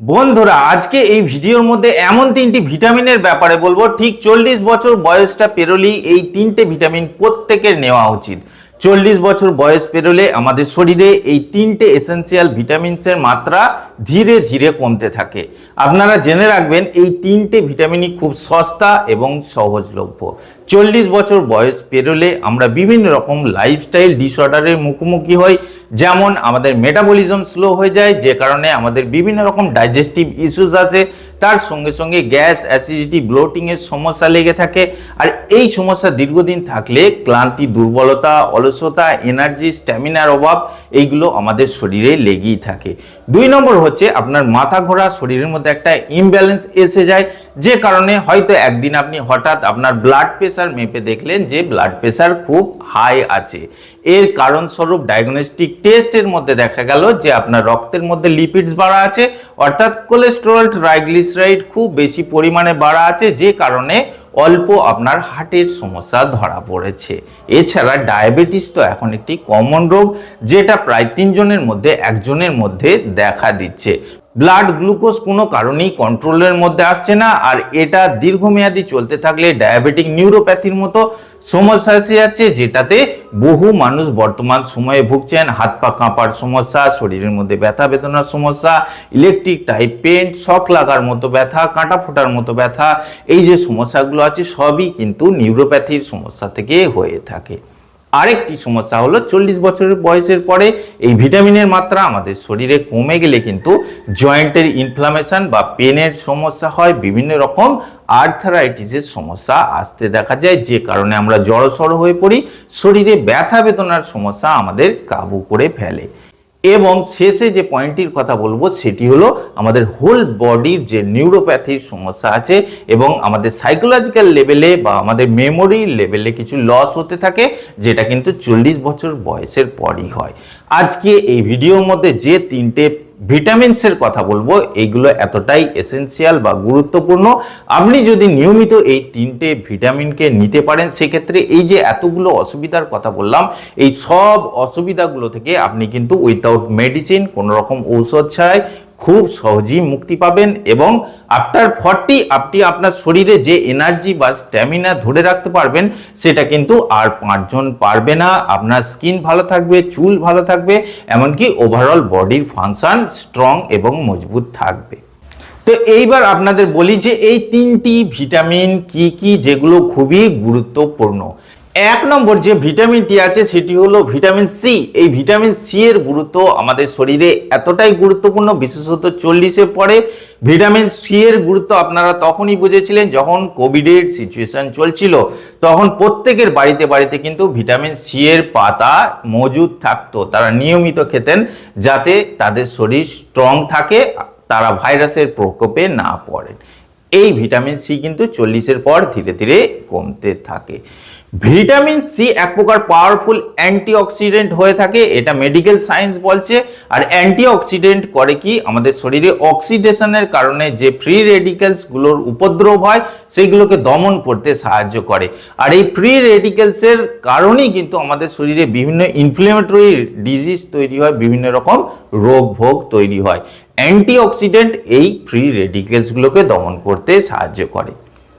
বন্ধুরা, আজকে এই ভিডিওর মধ্যে এমন তিনটি ভিটামিনের ব্যাপারে বলব। ঠিক চল্লিশ বছর বয়সটা পেরোলেই এই তিনটে ভিটামিন প্রত্যেকের নেওয়া উচিত। চল্লিশ বছর বয়স পেরোলে আমাদের শরীরে এই তিনটে এসেন্সিয়াল ভিটামিনসের মাত্রা ধীরে ধীরে কমতে থাকে। আপনারা জেনে রাখবেন, এই তিনটে ভিটামিনই খুব সস্তা এবং সহজলভ্য। চল্লিশ বছর বয়স পেরোলে আমরা বিভিন্ন রকম লাইফস্টাইল ডিসঅর্ডারের মুখোমুখি হই। যেমন আমাদের মেটাবলিজম স্লো হয়ে যায়, যে কারণে আমাদের বিভিন্ন রকম ডাইজেস্টিভ ইস্যুস আছে, তার সঙ্গে সঙ্গে গ্যাস অ্যাসিডিটি ব্লোটিংয়ের সমস্যা লেগে থাকে। আর এই সমস্যা দীর্ঘদিন থাকলে ক্লান্তি, দুর্বলতা, অলসতা এনার্জি স্ট্যামিনার অভাব, এইগুলো আমাদের শরীরে লেগেই থাকে। দুই নম্বর হচ্ছে আপনার মাথা ঘোরা, শরীরের মধ্যে একটা ইমব্যালেন্স এসে যায়, যে কারণে হয়তো একদিন আপনি হঠাৎ আপনার ব্লাড প্রেশার মেপে দেখলেন যে ব্লাড প্রেশার খুব হাই আছে। এর কারণস্বরূপ ডায়াগনস্টিক টেস্টের মধ্যে দেখা গেল যে আপনার রক্তের মধ্যে লিপিডস বাড়া আছে, অর্থাৎ কোলেস্টেরল ট্রাইগ্লিসারাইড খুব বেশি পরিমাণে বাড়া আছে, যে কারণে অল্প আপনার হার্টের সমস্যা ধরা পড়েছে। এছাড়া ডায়াবেটিস তো এখন একটি কমন রোগ, যেটা প্রায় তিনজনের মধ্যে, একজনের মধ্যে দেখা দিচ্ছে। ব্লাড গ্লুকোজ কোনো কারণেই কন্ট্রোলের মধ্যে আসছে না, আর এটা দীর্ঘমেয়াদী চলতে থাকলে ডায়াবেটিক নিউরোপ্যাথির মতো সমস্যা এসে যাচ্ছে, যেটাতে বহু মানুষ বর্তমান সময়ে ভুগছেন, হাত পা কাঁপার সমস্যা, শরীরের মধ্যে ব্যথা, বেদনার সমস্যা ইলেকট্রিক টাইপ পেন্ট শক লাগার মতো ব্যথা, কাঁটা ফোটার মতো ব্যথা, এই যে সমস্যাগুলো আছে, সবই কিন্তু নিউরোপ্যাথির সমস্যা থেকে হয়ে থাকে। আরেকটি সমস্যা হলো চল্লিশ বছরের বয়সের পরে এই ভিটামিনের মাত্রা আমাদের শরীরে কমে গেলে কিন্তু জয়েন্টের ইনফ্লামেশন বা পেনের সমস্যা হয়, বিভিন্ন রকম আর্থারাইটিসের সমস্যা আসতে দেখা যায়, যে কারণে আমরা জড়সড় হয়ে পড়ি, শরীরে ব্যথা বেদনার সমস্যা আমাদের কাবু করে ফেলে। এবং শেষে যে পয়েন্টটির কথা বলব, সেটি হলো আমাদের হোল বডির যে নিউরোপ্যাথির সমস্যা আছে এবং আমাদের সাইকোলজিক্যাল লেভেলে বা আমাদের মেমোরি লেভেলে কিছু লস হতে থাকে, যেটা কিন্তু চল্লিশ বছর বয়সের পরই হয়। আজকে এই ভিডিওর মধ্যে যে তিনটে ভিটামিনসের কথা বলব, এইগুলো এতটাই এসেন্সিয়াল বা গুরুত্বপূর্ণ। আপনি যদি নিয়মিত এই তিনটে ভিটামিনকে নিতে পারেন, সেক্ষেত্রে এই যে এতগুলো অসুবিধার কথা বললাম, এই সব অসুবিধাগুলো থেকে আপনি কিন্তু উইথাউট মেডিসিন কোনো রকম ঔষধ ছাড়াই খুব সহজেই মুক্তি পাবেন এবং আফটার ফর্টি আপনি আপনার শরীরে যে এনার্জি বা স্ট্যামিনা ধরে রাখতে পারবেন, সেটা কিন্তু আর পাঁচজন পারবে না। আপনার স্কিন ভালো থাকবে, চুল ভালো থাকবে, এমনকি ওভারঅল বডির ফাংশন স্ট্রং এবং মজবুত থাকবে। তো এইবার আপনাদের বলি যে এই তিনটি ভিটামিন কি কি যেগুলো খুবই গুরুত্বপূর্ণ। এক নম্বর যে ভিটামিনটি আছে, সেটি হলো ভিটামিন সি। এই ভিটামিন সি এর গুরুত্ব আমাদের শরীরে এতটাই গুরুত্বপূর্ণ, বিশেষত চল্লিশে পরে। ভিটামিন সি এর গুরুত্ব আপনারা তখনই বুঝেছিলেন যখন কোভিডের সিচুয়েশন চলছিল। তখন প্রত্যেকের বাড়িতে বাড়িতে কিন্তু ভিটামিন সি এর পাতা মজুদ থাকতো। তারা নিয়মিত খেতেন যাতে তাদের শরীর স্ট্রং থাকে, তারা ভাইরাসের প্রকোপে না পড়েন। এই ভিটামিন সি কিন্তু চল্লিশের পর ধীরে ধীরে কমতে থাকে। ভিটামিন সি এক প্রকার পাওয়ারফুল অ্যান্টিঅক্সিডেন্ট হয়ে থাকে, এটা মেডিকেল সায়েন্স বলছে। আর অ্যান্টিঅক্সিডেন্ট করে কি? আমাদের শরীরে অক্সিডেশনের কারণে যে ফ্রি রেডিক্যালসগুলোর উপদ্রব হয় সেইগুলোকে দমন করতে সাহায্য করে। আর এই ফ্রি রেডিক্যালসের কারণেই কিন্তু আমাদের শরীরে বিভিন্ন ইনফ্লেমেটরি ডিজিজ তৈরি হয়, বিভিন্ন রকম রোগ ভোগ তৈরি হয়। অ্যান্টিঅক্সিডেন্ট এই ফ্রি রেডিক্যালসগুলোকে দমন করতে সাহায্য করে।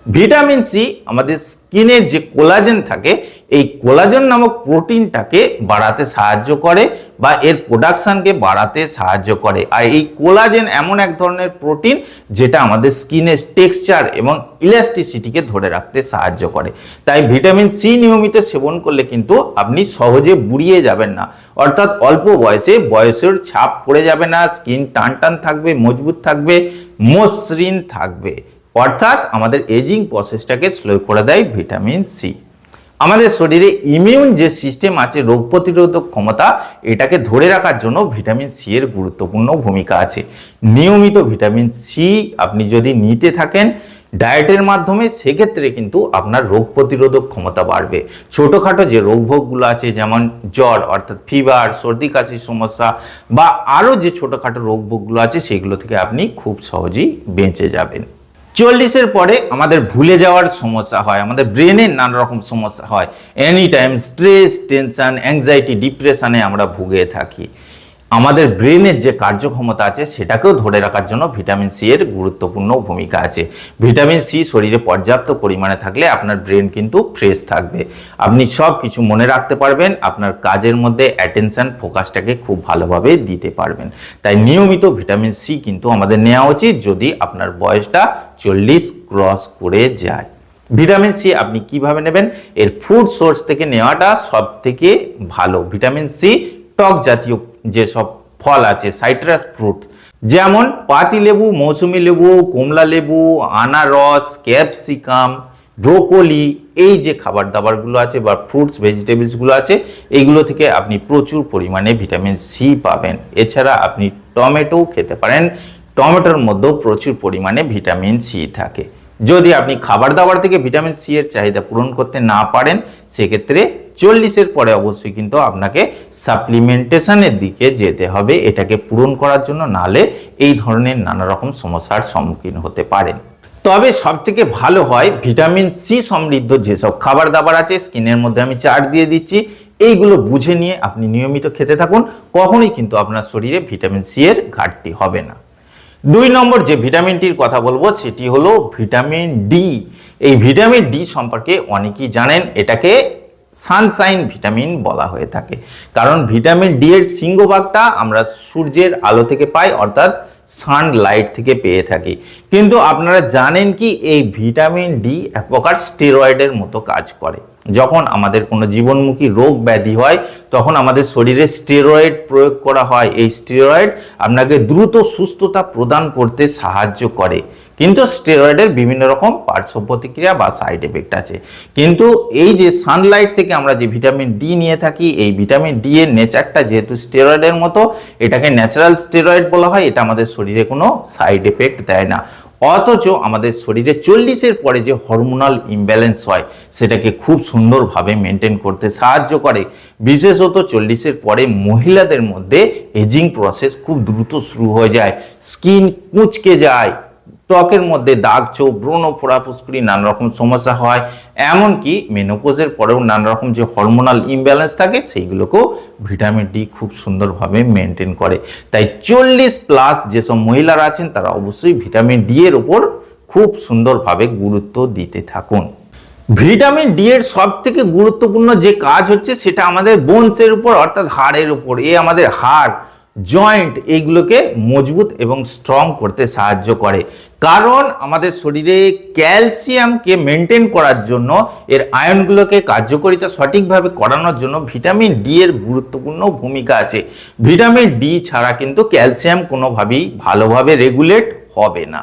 ভিটামিন সি আমাদের স্কিনের যে কোলাজেন থাকে, এই কোলাজেন নামক প্রোটিনটাকে বাড়াতে সাহায্য করে বা এর প্রোডাকশনকে বাড়াতে সাহায্য করে। আর এই কোলাজেন এমন এক ধরনের প্রোটিন যেটা আমাদের স্কিনের টেক্সচার এবং ইলাস্টিসিটিকে ধরে রাখতে সাহায্য করে। তাই ভিটামিন সি নিয়মিত সেবন করলে কিন্তু আপনি সহজে বুড়িয়ে যাবেন না। অর্থাৎ অল্প বয়সে বয়সের ছাপ পড়ে যাবে না, স্কিন টান টান থাকবে, মজবুত থাকবে, মসৃণ থাকবে। অর্থাৎ আমাদের এজিং প্রসেসটাকে স্লো করে দেয় ভিটামিন সি আমাদের শরীরে ইমিউন যে সিস্টেম আছে, রোগ প্রতিরোধক ক্ষমতা, এটাকে ধরে রাখার জন্য ভিটামিন সি এর গুরুত্বপূর্ণ ভূমিকা আছে। নিয়মিত ভিটামিন সি আপনি যদি নিতে থাকেন ডায়েটের মাধ্যমে সেক্ষেত্রে কিন্তু আপনার রোগ প্রতিরোধক ক্ষমতা বাড়বে। ছোটোখাটো যে রোগভোগগুলো আছে, যেমন জ্বর, অর্থাৎ ফিভার সর্দি, কাশির সমস্যা, বা আরও যে ছোটোখাটো রোগভোগগুলো আছে, সেগুলো থেকে আপনি খুব সহজেই বেঁচে যাবেন। চল্লিশের পরে আমাদের ভুলে যাওয়ার সমস্যা হয়, আমাদের ব্রেনের নানা রকম সমস্যা হয়। Any time stress tension anxiety ডিপ্রেশনে আমরা ভুগে থাকি। আমাদের ব্রেনের যে কার্যক্ষমতা আছে, সেটাকেও ধরে রাখার জন্য ভিটামিন সি এর গুরুত্বপূর্ণ ভূমিকা আছে। ভিটামিন সি শরীরে পর্যাপ্ত পরিমাণে থাকলে আপনার ব্রেন কিন্তু ফ্রেশ থাকবে। আপনি সব কিছু মনে রাখতে পারবেন, আপনার কাজের মধ্যে অ্যাটেনশন ফোকাসটাকে খুব ভালোভাবে দিতে পারবেন। তাই নিয়মিত ভিটামিন সি কিন্তু আমাদের নেওয়া উচিত যদি আপনার বয়সটা চল্লিশ ক্রস করে যায়। ভিটামিন সি আপনি কীভাবে নেবেন? এর ফুড সোর্স থেকে নেওয়াটা সব থেকে ভালো। ভিটামিন সি, টক জাতীয় যেসব ফল আছে সাইট্রাস ফ্রুট যেমন পাতি লেবু, মৌসুমি লেবু কমলা লেবু, আনারস, ক্যাপসিকাম, ব্রোকলি, এই যে খাবার দাবারগুলো আছে বা ফ্রুটস ভেজিটেবলসগুলো আছে, এইগুলো থেকে আপনি প্রচুর পরিমাণে ভিটামিন সি পাবেন। এছাড়া আপনি টমেটো খেতে পারেন। টমেটোর মধ্যেও প্রচুর পরিমাণে ভিটামিন সি থাকে। যদি আপনি খাবার দাবার থেকে ভিটামিন সি এর চাহিদা পূরণ করতে না পারেন, সেক্ষেত্রে চল্লিশের পরে অবশ্যই কিন্তু আপনাকে সাপ্লিমেন্টেশনের দিকে যেতে হবে। এটাকে পূরণ করার জন্য নালে এই ধরনের নানা রকম সমস্যার সম্মুখীন হতে পারেন। তবে সব থেকে ভালো হয় ভিটামিন সি সমৃদ্ধ যেসব খাবার দাবার আছে, স্কিনের মধ্যে আমি চার্ট দিয়ে দিচ্ছি। এইগুলো বুঝে নিয়ে আপনি নিয়মিত খেতে থাকুন। কখনোই কিন্তু আপনার শরীরে ভিটামিন সি এর ঘাটতি হবে না। দুই নম্বর যে ভিটামিনটির কথা বলব, সেটি হলো ভিটামিন ডি। এই ভিটামিন ডি সম্পর্কে অনেকেই জানেন, এটাকে সানসাইন ভিটামিন বলা হয়ে থাকে। কারণ ভিটামিন ডি এর সিংহভাগটা আমরা সূর্যের আলো থেকে পাই, অর্থাৎ সানলাইট থেকে পেয়ে থাকি। কিন্তু আপনারা জানেন কি, এই ভিটামিন ডি এক প্রকার স্টেরয়েডের মতো কাজ করে। যখন আমাদের কোনো জীবনমুখী রোগ ব্যাধি হয়, তখন আমাদের শরীরে স্টেরয়েড প্রয়োগ করা হয়। এই স্টেরয়েড আপনাকে দ্রুত সুস্থতা প্রদান করতে সাহায্য করে। কিন্তু স্টেরয়েডের বিভিন্ন রকম পার্শ্ব প্রতিক্রিয়া বা সাইড এফেক্ট আছে। কিন্তু এই যে সানলাইট থেকে আমরা যে ভিটামিন ডি নিয়ে থাকি, এই ভিটামিন ডি এর নেচারটা যেহেতু স্টেরয়েডের মতো, এটাকে ন্যাচারাল স্টেরয়েড বলা হয়, এটা আমাদের শরীরে কোনো সাইড এফেক্ট দেয় না। অথচ আমাদের শরীরে চল্লিশের পরে যে হরমোনাল ইমব্যালেন্স হয়, সেটাকে খুব সুন্দরভাবে মেনটেন করতে সাহায্য করে। বিশেষত চল্লিশের পরে মহিলাদের মধ্যে এজিং প্রসেস খুব দ্রুত শুরু হয়ে যায়। স্কিন কুঁচকে যায়। ত্বকের মধ্যে দাগ, চোখ, ব্রণ ফোড়া ফুসকুড়ি নানা রকম সমস্যা হয়। এমনকি মেনোপোজের পরেও নানা রকম যে হরমোনাল ইমব্যালেন্স থাকে, সেইগুলোকেও ভিটামিন ডি খুব সুন্দরভাবে মেনটেন করে। তাই চল্লিশ প্লাস যেসব মহিলারা আছেন, তারা অবশ্যই ভিটামিন ডি এর উপর খুব সুন্দরভাবে গুরুত্ব দিতে থাকুন। ভিটামিন ডি এর সব থেকে গুরুত্বপূর্ণ যে কাজ হচ্ছে, সেটা আমাদের বোনসের উপর, অর্থাৎ হাড়ের উপর। এ আমাদের হাড়। জয়েন্ট এইগুলোকে মজবুত এবং স্ট্রং করতে সাহায্য করে। কারণ আমাদের শরীরে ক্যালসিয়ামকে মেনটেন করার জন্য, এর আয়নগুলোকে কার্যকারিতা সঠিকভাবে করানোর জন্য ভিটামিন ডি এর গুরুত্বপূর্ণ ভূমিকা আছে। ভিটামিন ডি ছাড়া কিন্তু ক্যালসিয়াম কোনোভাবেই ভালোভাবে রেগুলেট হবে না।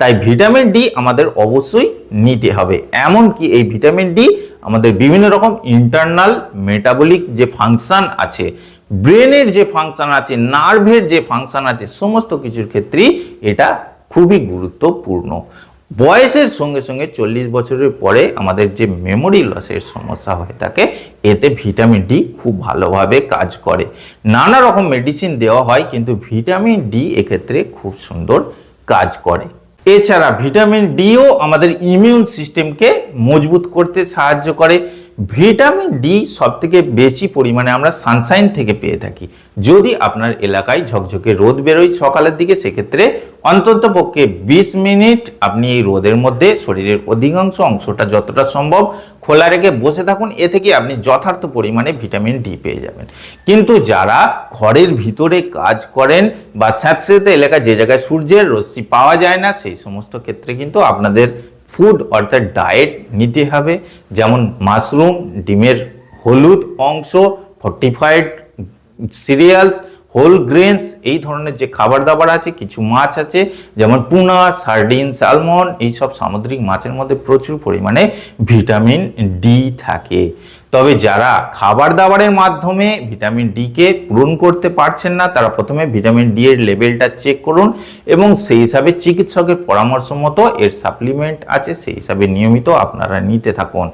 তাই ভিটামিন ডি আমাদের অবশ্যই নিতে হবে। এমনকি এই ভিটামিন ডি আমাদের বিভিন্ন রকম ইন্টারনাল মেটাবলিক যে ফাংশন আছে ব্রেনের যে ফাংশন আছে নার্ভের যে ফাংশন আছে, সমস্ত কিছুর ক্ষেত্রেই এটা খুবই গুরুত্বপূর্ণ। বয়সের সঙ্গে সঙ্গে চল্লিশ বছরের পরে আমাদের যে মেমোরি লসের সমস্যা হয়ে থাকে, এতে ভিটামিন ডি খুব ভালোভাবে কাজ করে। নানা রকম মেডিসিন দেওয়া হয়, কিন্তু ভিটামিন ডি এক্ষেত্রে খুব সুন্দর কাজ করে। এছাড়া ভিটামিন ডিও আমাদের ইমিউন সিস্টেমকে মজবুত করতে সাহায্য করে। ভিটামিন ডি সব থেকে বেশি পরিমাণে আমরা সানশাইন থেকে পেয়ে থাকি। যদি আপনার এলাকায় ঝকঝকে রোদ বেরোয় সকালের দিকে, সেক্ষেত্রে অন্তত পক্ষে বিশ মিনিট আপনি এই রোদের মধ্যে শরীরের অধিকাংশ অংশটা যতটা সম্ভব খোলা রেখে বসে থাকুন। এ থেকে আপনি যথার্থ পরিমাণে ভিটামিন ডি পেয়ে যাবেন। কিন্তু যারা ঘরের ভিতরে কাজ করেন বা স্যাঁতস্যাঁতে এলাকায় যে জায়গায় সূর্যের রশ্মি পাওয়া যায় না, সেই সমস্ত ক্ষেত্রে কিন্তু আপনাদের ফুড অর্থাৎ ডায়েট নিতে হবে। যেমন মাশরুম ডিমের হলুদ অংশ ফর্টিফাইড সিরিয়ালস হোল গ্রেনস, এই ধরনের যে খাবার দাবার আছে, কিছু মাছ আছে, যেমন টুনা সার্ডিন স্যালমন এইসব সামুদ্রিক মাছের মধ্যে প্রচুর পরিমাণে ভিটামিন ডি থাকে। তবে যারা খাবার দাবারের মাধ্যমে ভিটামিন ডি কে পূরণ করতে পারছেন না, তারা প্রথমে ভিটামিন ডি এর লেভেলটা চেক করুন এবং সেই হিসাবে চিকিৎসকের পরামর্শ মতো এর সাপ্লিমেন্ট আছে, সেই হিসাবে নিয়মিত আপনারা নিতে থাকুন।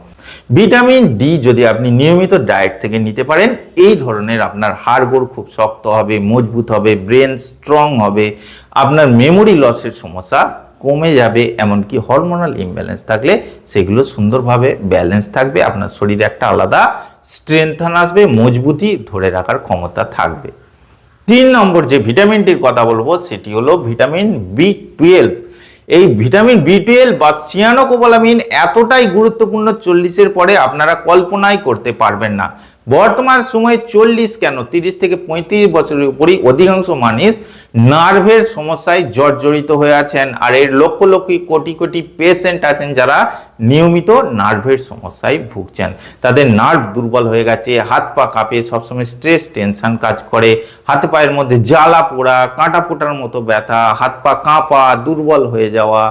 ভিটামিন ডি যদি আপনি নিয়মিত ডায়েট থেকে নিতে পারেন, এই ধরনের আপনার হাড়গোড় খুব শক্ত হবে, মজবুত হবে, ব্রেন স্ট্রং হবে, আপনার মেমোরি লসের সমস্যা কমে যাবে, এমনকি হরমোনাল ইমব্যালেন্স থাকলে সেগুলো সুন্দরভাবে ব্যালেন্স থাকবে, আপনার শরীরে একটা আলাদা স্ট্রেংথন আসবে, মজবুতি ধরে রাখার ক্ষমতা থাকবে। তিন নম্বর যে ভিটামিনটির কথা বলব, সেটি হলো ভিটামিন বি টুয়েলভ এই ভিটামিন বি টুয়েলভ বা সিয়ানোকোবালামিন এতটাই গুরুত্বপূর্ণ চল্লিশের পরে আপনারা কল্পনাই করতে পারবেন না। বর্তমান সময়ে চল্লিশ কেন? তিরিশ থেকে পঁয়ত্রিশ বছরের উপরই অধিকাংশ মানুষ নার্ভের সমস্যায় জর্জরিত হয়ে আছেন আর এর লক্ষ লক্ষ কোটি কোটি পেশেন্ট আছেন যারা নিয়মিত নার্ভের সমস্যায় ভুগছেন। তাদের নার্ভ দুর্বল হয়ে গেছে, হাত পা কাঁপে, সবসময় স্ট্রেস টেনশন কাজ করে, হাত পায়ের মধ্যে জ্বালা পোড়া, কাঁটা ফোটার মতো ব্যথা, হাত পা কাঁপা, দুর্বল হয়ে যাওয়া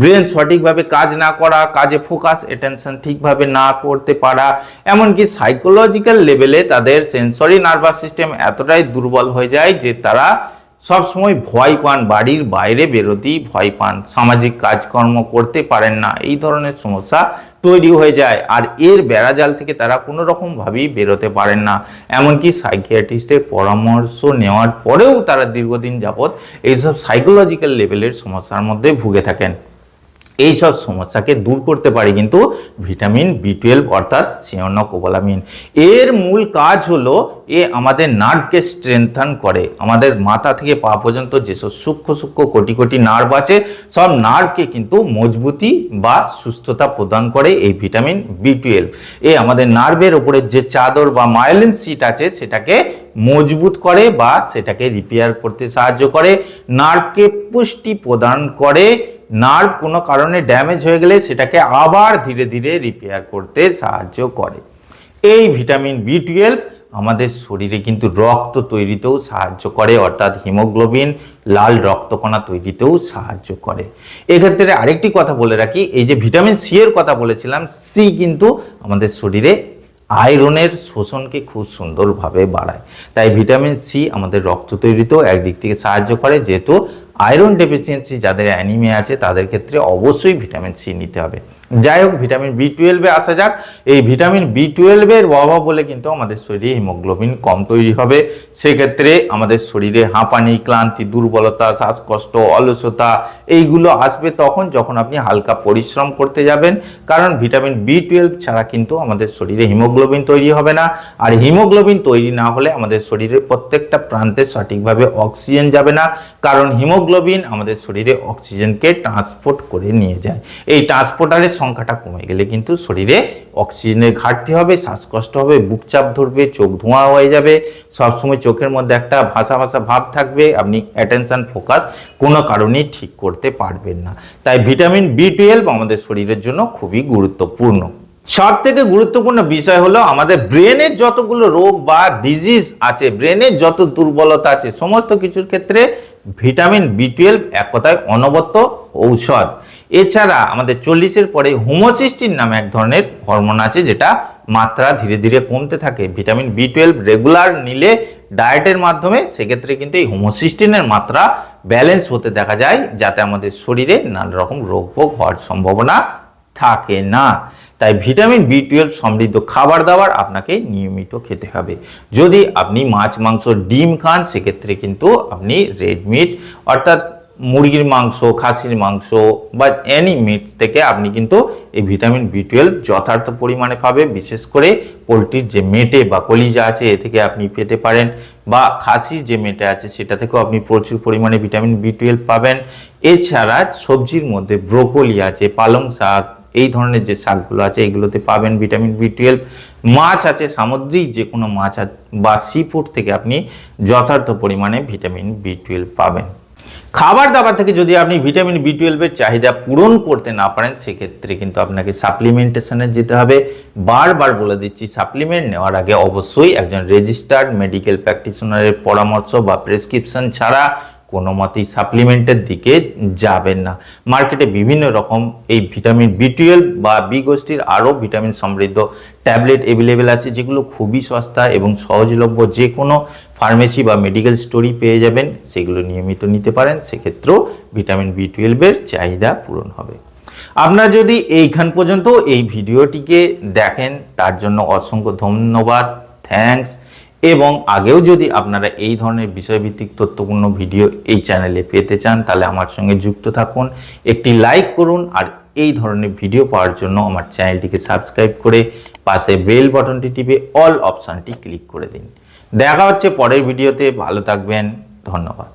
ব্রেন সঠিকভাবে কাজ না করা, কাজে ফোকাস অ্যাটেনশন ঠিকভাবে না করতে পারা, এমনকি সাইকোলজিক্যাল লেভেলে তাদের সেন্সরি নার্ভাস সিস্টেম এতটাই দুর্বল হয়ে যায় যে তারা সব সময় ভয় পান, বাড়ির বাইরে বেরোতেই ভয় পান, সামাজিক কাজকর্ম করতে পারেন না, এই ধরনের সমস্যা তৈরি হয়ে যায়। আর এর বেড়াজাল থেকে তারা কোনো রকমভাবেই বেরোতে পারেন না। এমনকি সাইকিয়াট্রিস্টের পরামর্শ নেওয়ার পরেও তারা দীর্ঘদিন যাবৎ এইসব সাইকোলজিক্যাল লেভেলের সমস্যার মধ্যে ভুগে থাকেন। এই সব সমস্যাকে দূর করতে পারে কিন্তু ভিটামিন বি টুয়েলভ অর্থাৎ সিওনোকোবালামিন এর মূল কাজ হলো এ আমাদের নার্ভকে স্ট্রেংথান করে। আমাদের মাথা থেকে পা পর্যন্ত যেসব সূক্ষ্ম সূক্ষ্ম কোটি কোটি নার্ভ আছে, সব নার্ভকে কিন্তু মজবুতি বা সুস্থতা প্রদান করে এই ভিটামিন বি টুয়েলভ এ আমাদের নার্ভের উপরে যে চাদর বা মায়োলিন সিট আছে, সেটাকে মজবুত করে বা সেটাকে রিপেয়ার করতে সাহায্য করে। নার্ভকে পুষ্টি প্রদান করে নার্ভ কোনো কারণে ড্যামেজ হয়ে গেলে সেটাকে আবার ধীরে ধীরে রিপেয়ার করতে সাহায্য করে। এই ভিটামিন বি টুয়েলভ আমাদের শরীরে কিন্তু রক্ত তৈরিতেও সাহায্য করে, অর্থাৎ হিমোগ্লোবিন, লাল রক্তকণা তৈরিতেও সাহায্য করে। এক্ষেত্রে আরেকটি কথা বলে রাখি, এই যে ভিটামিন সি এর কথা বলেছিলাম সি কিন্তু আমাদের শরীরে আয়রনের শোষণকে খুব সুন্দরভাবে বাড়ায়। তাই ভিটামিন সি আমাদের রক্ত তৈরিতেও একদিক থেকে সাহায্য করে, যেহেতু আয়রন ডেফিসিয়েন্সি যাদের অ্যানিমিয়া আছে তাদের ক্ষেত্রে অবশ্যই ভিটামিন সি নিতে হবে। যাই হোক ভিটামিন বি টুয়েলভে আসা যাক। এই ভিটামিন বি টুয়েলভের অভাব বলে কিন্তু আমাদের শরীরে হিমোগ্লোবিন কম তৈরি হবে। সেক্ষেত্রে আমাদের শরীরে হাঁপানি, ক্লান্তি, দুর্বলতা, শ্বাসকষ্ট, অলসতা, এইগুলো আসবে তখন যখন আপনি হালকা পরিশ্রম করতে যাবেন। কারণ ভিটামিন বি টুয়েলভ ছাড়া কিন্তু আমাদের শরীরে হিমোগ্লোবিন তৈরি হবে না। আর হিমোগ্লোবিন তৈরি না হলে আমাদের শরীরের প্রত্যেকটা প্রান্তে সঠিকভাবে অক্সিজেন যাবে না। কারণ হিমোগ্লোবিন আমাদের শরীরে অক্সিজেনকে ট্রান্সপোর্ট করে নিয়ে যায়। এই ট্রান্সপোর্টারের সংখ্যাটা কমে গেলে কিন্তু শরীরে অক্সিজেনের ঘাটতি হবে, শ্বাসকষ্ট হবে বুকচাপ ধরবে, চোখ ধোঁয়া হয়ে যাবে, সবসময় চোখের মধ্যে একটা ভাষা ভাষা ভাব থাকবে, আপনি অ্যাটেনশান ফোকাস কোনো কারণেই ঠিক করতে পারবেন না। তাই ভিটামিন বি টুয়েলভ আমাদের শরীরের জন্য খুবই গুরুত্বপূর্ণ। সব থেকে গুরুত্বপূর্ণ বিষয় হলো আমাদের ব্রেনের যতগুলো রোগ বা ডিজিজ আছে, ব্রেনের যত দুর্বলতা আছে, সমস্ত কিছুর ক্ষেত্রে ভিটামিন বি টুয়েলভ এক কথায় অনবদ্য ঔষধ। এছাড়া আমাদের চল্লিশের পরে হোমোসিস্টিন নামে এক ধরনের হরমোন আছে যেটা মাত্রা ধীরে ধীরে কমতে থাকে। ভিটামিন বি টুয়েলভ রেগুলার নিলে ডায়েটের মাধ্যমে সেক্ষেত্রে কিন্তু এই হোমোসিস্টিনের মাত্রা ব্যালেন্স হতে দেখা যায়, যাতে আমাদের শরীরে নানা রকম রোগ ভোগ হওয়ার সম্ভাবনা থাকে না। তাই ভিটামিন বি টুয়েলভ সমৃদ্ধ খাবার দাবার আপনাকে নিয়মিত খেতে হবে। যদি আপনি মাছ, মাংস, ডিম খান, সেক্ষেত্রে কিন্তু আপনি রেড মিট অর্থাৎ মুরগির মাংস, খাসির মাংস বা এনি মিট থেকে আপনি কিন্তু এই ভিটামিন বি টুয়েলভ যথার্থ পরিমাণে পাবে বিশেষ করে পোলট্রির যে মেটে বা কলিজা আছে, এ থেকে আপনি পেতে পারেন বা খাসির যে মেটে আছে, সেটা থেকেও আপনি প্রচুর পরিমাণে ভিটামিন বি টুয়েলভ পাবেন। এছাড়া সবজির মধ্যে ব্রোকলি আছে, পালং শাক এই ধরনের যে শাকগুলো আছে, এগুলোতে পাবেন ভিটামিন বি টুয়েলভ। মাছ আছে, সামুদ্রিক যে কোনো মাছ বা সি ফুড থেকে আপনি যথার্থ পরিমাণে ভিটামিন বি টুয়েলভ পাবেন। খাবার দাবার থেকে যদি আপনি ভিটামিন বি টুয়েলভের চাহিদা পূরণ করতে না পারেন, সেক্ষেত্রে কিন্তু আপনাকে সাপ্লিমেন্টেশনে যেতে হবে। বারবার বলে দিচ্ছি, সাপ্লিমেন্ট নেওয়ার আগে অবশ্যই একজন রেজিস্টার্ড মেডিকেল প্র্যাকটিশনারের পরামর্শ বা প্রেসক্রিপশন ছাড়া কোনো মতেই সাপ্লিমেন্টের দিকে যাবেন না। মার্কেটে বিভিন্ন রকম এই ভিটামিন বি টুয়েলভ বা বি গোষ্ঠীর আরও ভিটামিন সমৃদ্ধ ট্যাবলেট অ্যাভেলেবেল আছে, যেগুলো খুবই সস্তা এবং সহজলভ্য। যে কোনো ফার্মেসি বা মেডিকেল স্টোরই পেয়ে যাবেন, সেগুলো নিয়মিত নিতে পারেন, সেক্ষেত্রেও ভিটামিন বি টুয়েলভের চাহিদা পূরণ হবে। আপনারা যদি এইখান পর্যন্ত এই ভিডিওটিকে দেখেন, তার জন্য অসংখ্য ধন্যবাদ। থ্যাঙ্কস এবং আগেও যদি আপনারা এই ধরনের বিষয়ভিত্তিক তথ্যপূর্ণ ভিডিও এই চ্যানেলে পেতে চান, তাহলে আমার সঙ্গে যুক্ত থাকুন, একটি লাইক করুন, আর এই ধরনের ভিডিও পাওয়ার জন্য আমার চ্যানেলটিকে সাবস্ক্রাইব করে পাশে বেল বটনটি টিপে অল অপশানটি ক্লিক করে দিন। দেখা হচ্ছে পরের ভিডিওতে, ভালো থাকবেন, ধন্যবাদ।